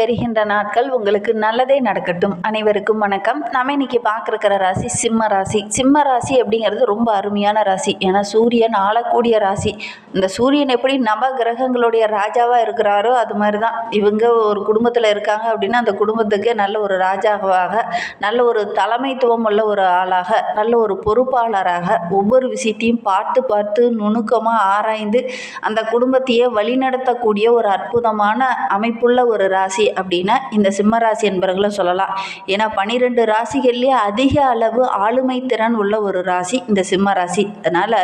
பெறுகின்ற நாட்கள் உங்களுக்கு நல்லதே நடக்கட்டும். அனைவருக்கும் வணக்கம். நம்ம இன்னைக்கு பார்க்குற ராசி சிம்ம ராசி. சிம்ம ராசி அப்படிங்கிறது ரொம்ப அருமையான ராசி. ஏன்னா சூரியன் ஆளக்கூடிய ராசி. இந்த சூரியன் எப்படி நவ கிரகங்களுடைய ராஜாவாக இருக்கிறாரோ அது மாதிரி தான் இவங்க ஒரு குடும்பத்தில் இருக்காங்க அப்படின்னா அந்த குடும்பத்துக்கு நல்ல ஒரு ராஜாவாக நல்ல ஒரு தலைமைத்துவம் உள்ள ஒரு ஆளாக நல்ல ஒரு பொறுப்பாளராக ஒவ்வொரு விஷயத்தையும் பார்த்து பார்த்து நுணுக்கமாக ஆராய்ந்து அந்த குடும்பத்தையே வழிநடத்தக்கூடிய ஒரு அற்புதமான அமைப்புள்ள ஒரு ராசி. அப்படின்னா இந்த சிம்மராசி என்பவர்களை சொல்லலாம். ஏன்னா பன்னிரெண்டு ராசிகள்லேயே அதிக அளவு ஆளுமை திறன் உள்ள ஒரு ராசி இந்த சிம்ம ராசி அதனால்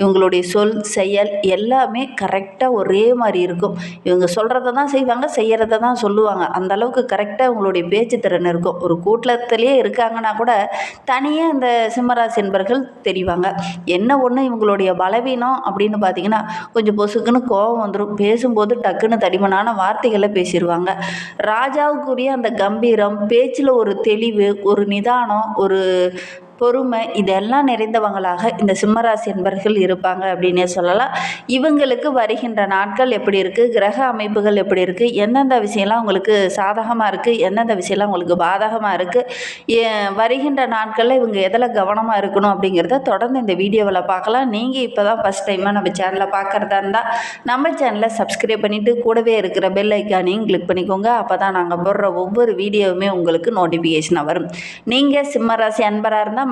இவங்களுடைய சொல் செயல் எல்லாமே கரெக்டாக ஒரே மாதிரி இருக்கும். இவங்க சொல்கிறத தான் செய்வாங்க செய்கிறத தான் சொல்லுவாங்க. அந்த அளவுக்கு கரெக்டாக இவங்களுடைய பேச்சு திறன் இருக்கும். ஒரு கூட்டத்திலேயே இருக்காங்கன்னா கூட தனியாக இந்த சிம்மராசி என்பர்கள் தெரிவாங்க. என்ன ஒன்று இவங்களுடைய பலவீனம் அப்படின்னு பார்த்தீங்கன்னா கொஞ்சம் பொசுக்குன்னு கோபம் வந்துடும் பேசும்போது டக்குன்னு தடிமனான வார்த்தைகளை பேசிடுவாங்க ராஜாவுக்குரிய அந்த கம்பீரம் பேச்சில் ஒரு தெளிவு ஒரு நிதானம் ஒரு பொறுமை இதெல்லாம் நிறைந்தவங்களாக இந்த சிம்மராசி என்பர்கள் இருப்பாங்க அப்படின்னே சொல்லலாம். இவங்களுக்கு வருகின்ற நாட்கள் எப்படி இருக்குது கிரக அமைப்புகள் எப்படி இருக்குது எந்தெந்த விஷயம்லாம் உங்களுக்கு சாதகமாக இருக்குது எந்தெந்த விஷயம்லாம் உங்களுக்கு பாதகமாக இருக்குது வருகின்ற நாட்களில் இவங்க எதில் கவனமாக இருக்கணும் அப்படிங்கிறத தொடர்ந்து இந்த வீடியோவில் பார்க்கலாம். நீங்கள் இப்போ தான் ஃபஸ்ட் டைமாக நம்ம சேனலில் பார்க்குறதா இருந்தால் நம்ம சேனலை சப்ஸ்கிரைப் பண்ணிவிட்டு கூடவே இருக்கிற பெல் ஐக்கானையும் கிளிக் பண்ணிக்கோங்க. அப்போ தான் நாங்கள் போடுற ஒவ்வொரு வீடியோவுமே உங்களுக்கு நோட்டிஃபிகேஷனாக வரும். நீங்கள் சிம்மராசி அன்பராக இருந்தால்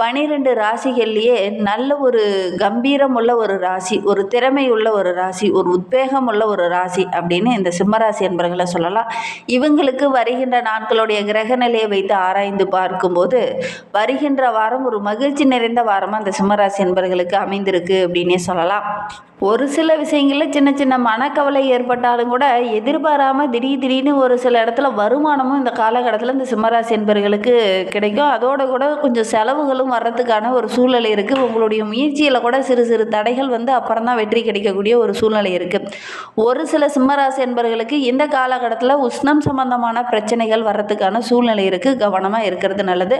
பனிரெண்டு ராசிகள்லேயே நல்ல ஒரு கம்பீரம் உள்ள ஒரு ராசி ஒரு திறமை உள்ள ஒரு ராசி ஒரு உத்வேகம் உள்ள ஒரு ராசி அப்படின்னு இந்த சிம்மராசி என்பவர்களை சொல்லலாம். இவங்களுக்கு வருகின்ற நாட்களுடைய கிரக நிலையை வைத்து ஆராய்ந்து பார்க்கும்போது வருகின்ற வாரம் ஒரு மகிழ்ச்சி நிறைந்த வாரமாக இந்த சிம்மராசி என்பவர்களுக்கு அமைந்திருக்கு அப்படின்னே சொல்லலாம். ஒரு சில விஷயங்களில் சின்ன சின்ன மனக்கவலை ஏற்பட்டாலும் கூட எதிர்பாராமல் திடீர் திடீர்னு ஒரு சில இடத்துல வருமானமும் இந்த காலகட்டத்தில் இந்த சிம்மராசி என்பர்களுக்கு கிடைக்கும். அதோட கூட கொஞ்சம் செலவுகளும் வர்றதுக்கான ஒரு சூழ்நிலை இருக்குது உங்களுடைய முயற்சியில் கூட சிறு சிறு தடைகள் வந்து அப்புறம் தான் வெற்றி கிடைக்கக்கூடிய ஒரு சூழ்நிலை இருக்குது ஒரு சில சிம்மராசி என்பர்களுக்கு இந்த காலகட்டத்தில் உஷ்ணம் சம்பந்தமான பிரச்சனைகள் வர்றதுக்கான சூழ்நிலை இருக்குது கவனமாக இருக்கிறது நல்லது.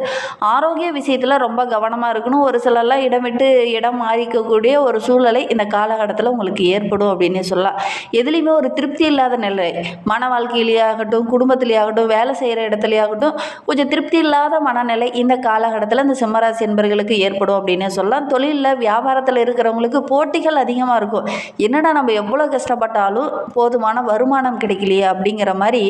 ஆரோக்கிய விஷயத்தில் ரொம்ப கவனமாக இருக்கணும். ஒரு சிலர்லாம் இடம் விட்டு இடம் மாறிக்கக்கூடிய ஒரு சூழ்நிலை இந்த காலகட்டத்தில் உங்களுக்கு ஏற்படும் அப்படின்னே சொல்லலாம். எதுலேயுமே ஒரு திருப்தி இல்லாத நிலை. மன வாழ்க்கையிலேயே ஆகட்டும் குடும்பத்திலேயே ஆகட்டும் வேலை செய்கிற இடத்துலையாகட்டும் கொஞ்சம் திருப்தி இல்லாத மனநிலை இந்த காலகட்டத்தில் இந்த சிம்மராசி என்பர்களுக்கு ஏற்படும் அப்படின்னே சொல்லலாம். தொழிலில் வியாபாரத்தில் இருக்கிறவங்களுக்கு போட்டிகள் அதிகமாக இருக்கும். என்னடா நம்ம எவ்வளோ கஷ்டப்பட்டாலும் போதுமான வருமானம் கிடைக்கலையே அப்படிங்கிற மாதிரி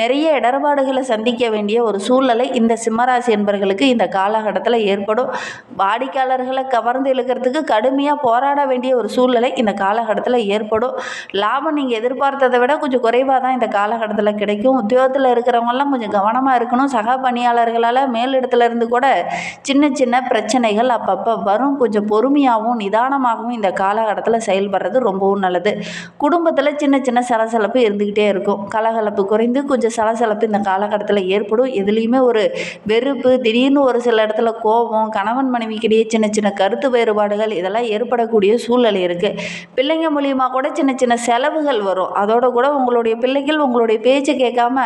நிறைய இடர்பாடுகளை சந்திக்க வேண்டிய ஒரு சூழ்நிலை இந்த சிம்மராசி என்பர்களுக்கு இந்த காலகட்டத்தில் ஏற்படும். வாடிக்கையாளர்களை கவர்ந்து இழுக்கிறதுக்கு கடுமையாக போராட வேண்டிய ஒரு சூழ்நிலை இந்த காலகட்டத்தில் ஏற்படும். லாபம் நீங்கள் எதிர்பார்த்ததை விட கொஞ்சம் குறைவாக தான் இந்த காலகட்டத்தில் கிடைக்கும். உத்தியோகத்தில் இருக்கிறவங்கெல்லாம் கொஞ்சம் கவனமாக இருக்கணும். சக பணியாளர்களால் மேலிடத்துல இருந்து கூட சின்ன சின்ன பிரச்சனைகள் அப்பப்போ வரும். கொஞ்சம் பொறுமையாகவும் நிதானமாகவும் இந்த காலகட்டத்தில் செயல்படுறது ரொம்பவும் நல்லது. குடும்பத்தில் சின்ன சின்ன சலசலப்பு இருந்துக்கிட்டே இருக்கும். கலகலப்பு குறைந்து கொஞ்சம் சலசலப்பு இந்த காலகட்டத்தில் ஏற்படும். எதுலேயுமே ஒரு வெறுப்பு திடீர்னு ஒரு சில இடத்துல கோபம் கணவன் மனைவிக்கிடையே சின்ன சின்ன கருத்து வேறுபாடுகள் இதெல்லாம் ஏற்படக்கூடிய சூழ்நிலை இருக்குது பிள்ளைங்க மூலியமாக கூட சின்ன சின்ன செலவுகள் வரும். அதோட கூட உங்களுடைய பிள்ளைகள் உங்களுடைய பேச்சை கேட்காம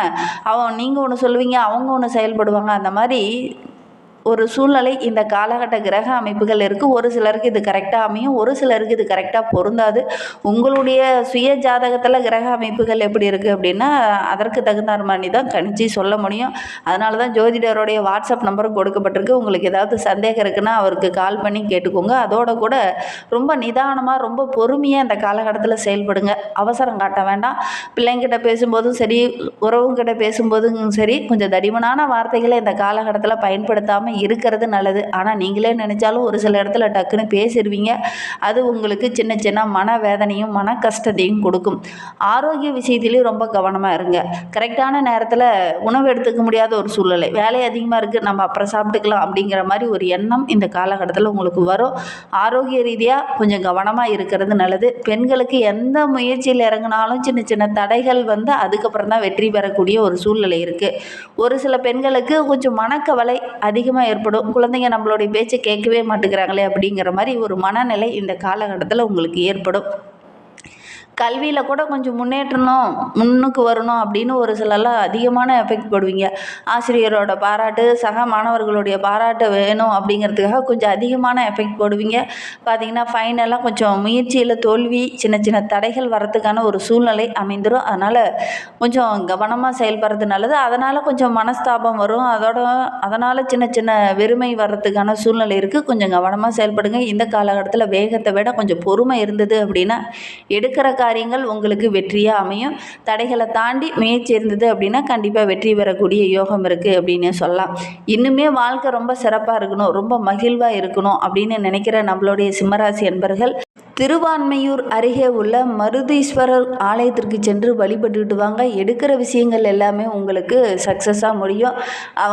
அவன் நீங்கள் ஒன்று சொல்லுவீங்க அவங்க ஒன்று செயல்படுவாங்க அந்த மாதிரி ஒரு சூழ்நிலை இந்த காலகட்ட கிரக அமைப்புகள் இருக்குது ஒரு சிலருக்கு இது கரெக்டாக அமையும். ஒரு சிலருக்கு இது கரெக்டாக பொருந்தாது. உங்களுடைய சுய ஜாதகத்தில் கிரக அமைப்புகள் எப்படி இருக்குது அப்படின்னா அதற்கு தகுந்த மாதிரி தான் கணிச்சு சொல்ல முடியும். அதனால தான் ஜோதிடருடைய வாட்ஸ்அப் நம்பரும் கொடுக்கப்பட்டிருக்கு. உங்களுக்கு ஏதாவது சந்தேகம் இருக்குன்னா அவருக்கு கால் பண்ணி கேட்டுக்கோங்க. அதோட கூட ரொம்ப நிதானமாக ரொம்ப பொறுமையாக இந்த காலகட்டத்தில் செயல்படுங்க. அவசரம் காட்ட வேண்டாம். பிள்ளைங்கிட்ட பேசும்போதும் சரி உறவுங்கிட்ட பேசும்போதும் சரி கொஞ்சம் தடிமனான வார்த்தைகளை இந்த காலகட்டத்தில் பயன்படுத்தாமல் பேசாமல் இருக்கிறது நல்லது. ஆனால் நீங்களே நினச்சாலும் ஒரு சில இடத்துல டக்குன்னு பேசிடுவீங்க அது உங்களுக்கு சின்ன சின்ன மன வேதனையும் மன கஷ்டத்தையும் கொடுக்கும். ஆரோக்கிய விஷயத்துலேயும் ரொம்ப கவனமாக இருங்க. கரெக்டான நேரத்தில் உணவு எடுத்துக்க முடியாத ஒரு சூழ்நிலை. வேலை அதிகமாக இருக்குது நம்ம அப்புறம் சாப்பிட்டுக்கலாம் அப்படிங்கிற மாதிரி ஒரு எண்ணம் இந்த காலகட்டத்தில் உங்களுக்கு வரும். ஆரோக்கிய ரீதியாக கொஞ்சம் கவனமாக இருக்கிறது நல்லது. பெண்களுக்கு எந்த முயற்சியில் இறங்கினாலும் சின்ன சின்ன தடைகள் வந்து அதுக்கப்புறம் தான் வெற்றி பெறக்கூடிய ஒரு சூழ்நிலை இருக்குது ஒரு சில பெண்களுக்கு கொஞ்சம் மனக்கவலை அதிகமாக ஏற்படும். குழந்தைங்க நம்மளுடைய பேச்சை கேட்கவே மாட்டேங்கிறாங்களே அப்படிங்கிற மாதிரி ஒரு மனநிலை இந்த காலகட்டத்தில் உங்களுக்கு ஏற்படும். கல்வியில் கூட கொஞ்சம் முன்னேற்றணும் முன்னுக்கு வரணும் அப்படின்னு ஒரு சிலர்லாம் அதிகமான எஃபெக்ட் போடுவீங்க. ஆசிரியரோட பாராட்டு சக மாணவர்களுடைய பாராட்டு வேணும் அப்படிங்கிறதுக்காக கொஞ்சம் அதிகமான எஃபெக்ட் போடுவீங்க. பார்த்தீங்கன்னா ஃபைனலாக கொஞ்சம் முயற்சியில் தோல்வி சின்ன சின்ன தடைகள் வரத்துக்கான ஒரு சூழ்நிலை அமைந்துடும் அதனால் கொஞ்சம் கவனமாக செயல்படுறது நல்லது. அதனால் கொஞ்சம் மனஸ்தாபம் வரும். அதோட அதனால் சின்ன சின்ன வெறுமை வர்றதுக்கான சூழ்நிலை இருக்குது கொஞ்சம் கவனமாக செயல்படுங்க. இந்த காலகட்டத்தில் வேகத்தை விட கொஞ்சம் பொறுமை இருந்தது அப்படின்னா எடுக்கிற காரியங்கள் உங்களுக்கு வெற்றியாக அமையும். தடைகளை தாண்டி முயற்சி இருந்தது அப்படின்னா கண்டிப்பாக வெற்றி பெறக்கூடிய யோகம் இருக்குது அப்படின்னு சொல்லலாம். இன்னுமே வாழ்க்கை ரொம்ப சிறப்பாக இருக்கணும் ரொம்ப மகிழ்வாக இருக்கணும் அப்படின்னு நினைக்கிற நம்மளுடைய சிம்மராசி அன்பர்கள் திருவான்மையூர் அருகே உள்ள மருதீஸ்வரர் ஆலயத்திற்கு சென்று வழிபட்டுட்டு வாங்க. எடுக்கிற விஷயங்கள் எல்லாமே உங்களுக்கு சக்ஸஸாக முடியும்.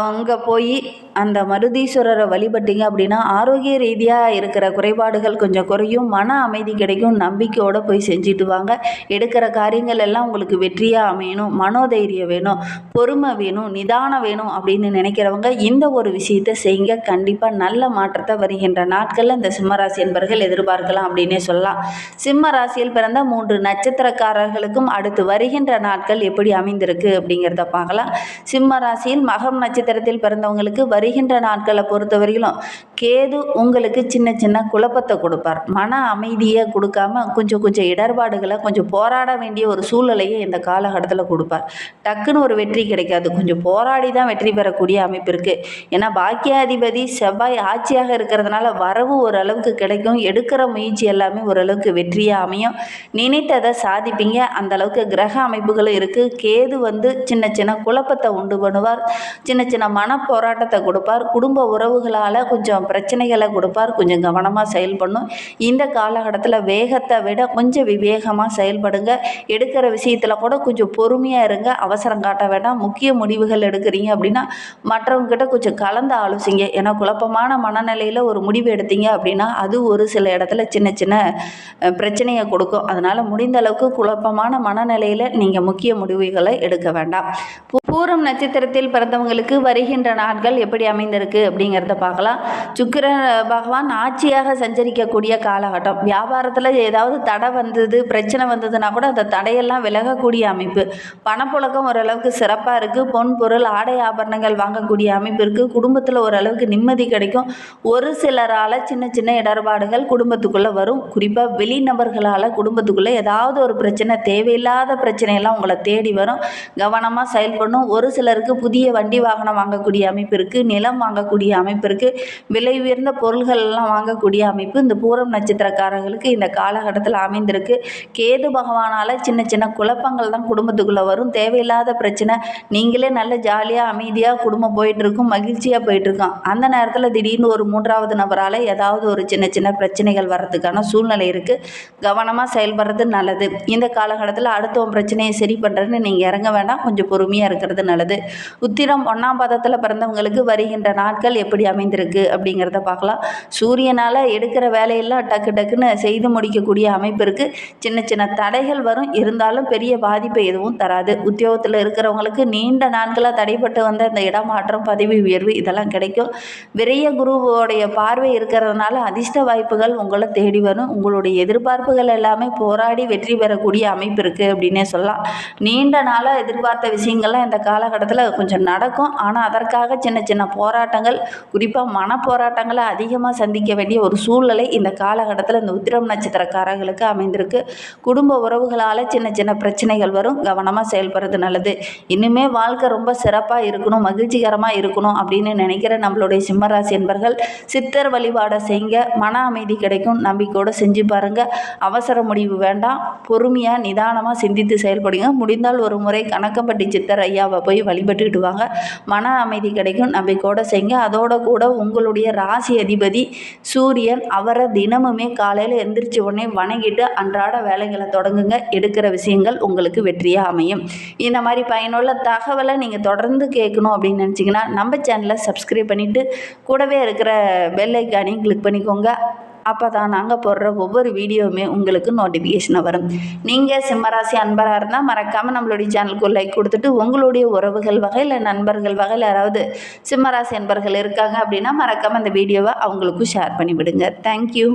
அங்கே போய் அந்த மருதீஸ்வரரை வழிபட்டீங்க அப்படின்னா ஆரோக்கிய ரீதியாக இருக்கிற குறைபாடுகள் கொஞ்சம் குறையும். மன அமைதி கிடைக்கும். நம்பிக்கையோடு போய் செஞ்சுட்டு வாங்க. எடுக்கிற காரியங்கள் எல்லாம் உங்களுக்கு வெற்றியாக அமையணும். மனோதைரியம் வேணும். பொறுமை வேணும். நிதானம் வேணும் அப்படின்னு நினைக்கிறவங்க இந்த ஒரு விஷயத்தை செய்யுங்க. கண்டிப்பாக நல்ல மாற்றத்தை வருகின்ற நாட்களில் இந்த சிம்மராசி என்பர்கள் எதிர்பார்க்கலாம் அப்படின்னே சொல்லலாம். சிம்ம ராசியில் பிறந்த மூன்று நட்சத்திரக்காரர்களுக்கும் அடுத்து வருகின்ற நாட்கள் எப்படி அமைந்திருக்கு அப்படிங்கிறத பார்க்கலாம். சிம்ம ராசியில் மகம் நட்சத்திரத்தில் பிறந்தவங்களுக்கு வருகின்ற நாட்களை பொறுத்தவரையிலும் கேது உங்களுக்கு சின்ன சின்ன குழப்பத்தை கொடுப்பார். மன அமைதியை கொடுக்காம கொஞ்சம் கொஞ்சம் இடர்பாடுகளை கொஞ்சம் போராட வேண்டிய ஒரு சூழ்நிலையை இந்த காலகட்டத்தில் கொடுப்பார். டக்குன்னு ஒரு வெற்றி கிடைக்காது. கொஞ்சம் போராடி தான் வெற்றி பெறக்கூடிய அமைப்பு இருக்குது ஏன்னா பாக்கியாதிபதி செவ்வாய் ஆட்சியாக இருக்கிறதுனால வரவு ஓரளவுக்கு கிடைக்கும். எடுக்கிற முயற்சி எல்லாமே ஓரளவுக்கு வெற்றியாக அமையும். நினைத்ததை சாதிப்பீங்க. அந்த அளவுக்கு கிரக அமைப்புகளும் இருக்குது கேது வந்து சின்ன சின்ன குழப்பத்தை உண்டு பண்ணுவார். சின்ன சின்ன மன போராட்டத்தை கொடுப்பார். குடும்ப உறவுகளால் கொஞ்சம் பிரச்சனைகளை கொடுப்பார். கொஞ்சம் கவனமாக செயல்படணும். இந்த காலகட்டத்தில் வேகத்தை விட கொஞ்சம் விவேகமாக செயல்படுங்க. எடுக்கிற விஷயத்தில் கூட கொஞ்சம் பொறுமையாக இருங்க. அவசரம் காட்ட வேண்டாம். முக்கிய முடிவுகள் எடுக்கிறீங்க அப்படின்னா மற்றவங்ககிட்ட கொஞ்சம் கலந்து ஆலோசிங்க. ஏன்னா குழப்பமான மனநிலையில் ஒரு முடிவு எடுத்தீங்க அப்படின்னா அது ஒரு சில இடத்துல சின்ன சின்ன பிரச்சனையை கொடுக்கும். அதனால் முடிந்த அளவுக்கு குழப்பமான மனநிலையில் நீங்கள் முக்கிய முடிவுகளை எடுக்க வேண்டாம். பூரம் நட்சத்திரத்தில் பிறந்தவங்களுக்கு வருகின்ற நாட்கள் எப்படி அமைந்திருக்கு அப்படிங்கிறத பார்க்கலாம். சுக்கிர பகவான் ஆட்சியாக சஞ்சரிக்கக்கூடிய காலகட்டம். வியாபாரத்தில் ஏதாவது தடை வந்தது பிரச்சனை வந்ததுன்னா கூட அந்த தடையெல்லாம் விலகக்கூடிய அமைப்பு. பணப்புழக்கம் ஓரளவுக்கு சிறப்பாக இருக்குது பொன் பொருள் ஆடை ஆபரணங்கள் வாங்கக்கூடிய அமைப்பு இருக்குது குடும்பத்தில் ஓரளவுக்கு நிம்மதி கிடைக்கும். ஒரு சிலரால் சின்ன சின்ன இடர்பாடுகள் குடும்பத்துக்குள்ளே வரும். குறிப்பாக வெளிநபர்களால் குடும்பத்துக்குள்ளே ஏதாவது ஒரு பிரச்சனை தேவையில்லாத பிரச்சனையெல்லாம் உங்களை தேடி வரும். கவனமாக செயல்படணும். ஒரு சிலருக்கு புதிய வண்டி வாகனம் வாங்கக்கூடிய அமைப்பு இருக்குது நிலம் வாங்கக்கூடிய அமைப்பு இருக்குது விலை உயர்ந்த பொருள்கள் எல்லாம் வாங்கக்கூடிய அமைப்பு இந்த பூரம் நட்சத்திரக்காரர்களுக்கு இந்த காலகட்டத்தில் அமைந்திருக்கு. கேது பகவானால் சின்ன சின்ன குழப்பங்கள் தான் குடும்பத்துக்குள்ளே வரும். தேவையில்லாத பிரச்சனை. நீங்களே நல்ல ஜாலியாக அமைதியாக குடும்பம் போயிட்டுருக்கும் மகிழ்ச்சியாக போயிட்டுருக்கோம். அந்த நேரத்தில் திடீர்னு ஒரு மூன்றாவது நபரால் ஏதாவது ஒரு சின்ன சின்ன பிரச்சனைகள் வர்றதுக்கான சூழ்நிலை இருக்குது கவனமாக செயல்படுறது நல்லது. இந்த காலகட்டத்தில் அடுத்தவன் பிரச்சனையை சரி பண்ணுறதுன்னு நீங்கள் இறங்க வேண்டாம். கொஞ்சம் பொறுமையாக இருக்கிறது நல்லது. உத்திரம் ஒன்றாம் பாதத்தில் பிறந்தவங்களுக்கு வருகின்ற நாட்கள் எப்படி அமைந்திருக்கு அப்படிங்கிறத பார்க்கலாம். சூரியனால் எடுக்கிற வேலையெல்லாம் டக்கு டக்குன்னு செய்து முடிக்கக்கூடிய அமைப்பு இருக்குது சின்ன சின்ன தடைகள் வரும். இருந்தாலும் பெரிய பாதிப்பை எதுவும் தராது. உத்தியோகத்தில் இருக்கிறவங்களுக்கு நீண்ட நாட்களாக தடைப்பட்டு வந்த இந்த இடமாற்றம் பதவி உயர்வு இதெல்லாம் கிடைக்கும். விரைய குருவோடைய பார்வை இருக்கிறதுனால அதிர்ஷ்ட வாய்ப்புகள் உங்களை தேடி வரும். உங்களுடைய எதிர்பார்ப்புகள் எல்லாமே போராடி வெற்றி பெறக்கூடிய அமைப்பு இருக்குது அப்படின்னே சொல்லலாம். நீண்ட நாளாக எதிர்பார்த்த விஷயங்கள்லாம் இந்த காலகட்டத்தில் கொஞ்சம் நடக்கும். ஆனால் அதற்காக சின்ன சின்ன போராட்டங்கள் குறிப்பாக மன போராட்டங்களை அதிகமாக சந்திக்க வேண்டிய ஒரு சூழ்நிலை இந்த காலகட்டத்தில் இந்த உத்திரம் நட்சத்திரக்காரர்களுக்கு அமைந்திருக்கு. குடும்ப உறவுகளால் சின்ன சின்ன பிரச்சனைகள் வரும். கவனமாக செயல்படுறது நல்லது. இன்னுமே வாழ்க்கை ரொம்ப சிறப்பாக இருக்கணும் மகிழ்ச்சிகரமாக இருக்கணும் அப்படின்னு நினைக்கிற நம்மளுடைய சிம்மராசி என்பர்கள் சித்தர் வழிபாடை செய்யுங்க மன அமைதி கிடைக்கும். நம்பிக்கையோடு செஞ்சு செஞ்சு பாருங்கள் அவசர முடிவு வேண்டாம். பொறுமையாக நிதானமாக சிந்தித்து செயல்படுங்க. முடிந்தால் ஒரு முறை கணக்கம்பட்டி சித்தர் ஐயாவை போய் வழிபட்டுக்கிட்டு வாங்க. மன அமைதி கிடைக்கும். நம்பிக்கையோட செய்யுங்க. அதோட கூட உங்களுடைய ராசி அதிபதி சூரியன் அவரை தினமுமே காலையில் எந்திரிச்சு உடனே வணங்கிட்டு அன்றாட வேலைகளை தொடங்குங்க. எடுக்கிற விஷயங்கள் உங்களுக்கு வெற்றியாக அமையும். இந்த மாதிரி பயனுள்ள தகவலை நீங்கள் தொடர்ந்து கேட்கணும் அப்படின்னு நினச்சிங்கன்னா நம்ம சேனலை சப்ஸ்கிரைப் பண்ணிவிட்டு கூடவே இருக்கிற பெல் ஐக்கானையும் கிளிக் பண்ணிக்கோங்க. அப்போ தான் நாங்கள் போடுற ஒவ்வொரு வீடியோவுமே உங்களுக்கு நோட்டிஃபிகேஷனாக வரும். நீங்கள் சிம்மராசி அன்பராக இருந்தால் மறக்காமல் நம்மளுடைய சேனலுக்கு லைக் கொடுத்துட்டு உங்களுடைய உறவுகள் வகையில் நண்பர்கள் வகையில் யாராவது சிம்மராசி அன்பர்கள் இருக்காங்க அப்படின்னா மறக்காமல் அந்த வீடியோவை அவங்களுக்கும் ஷேர் பண்ணிவிடுங்க. தேங்க்யூ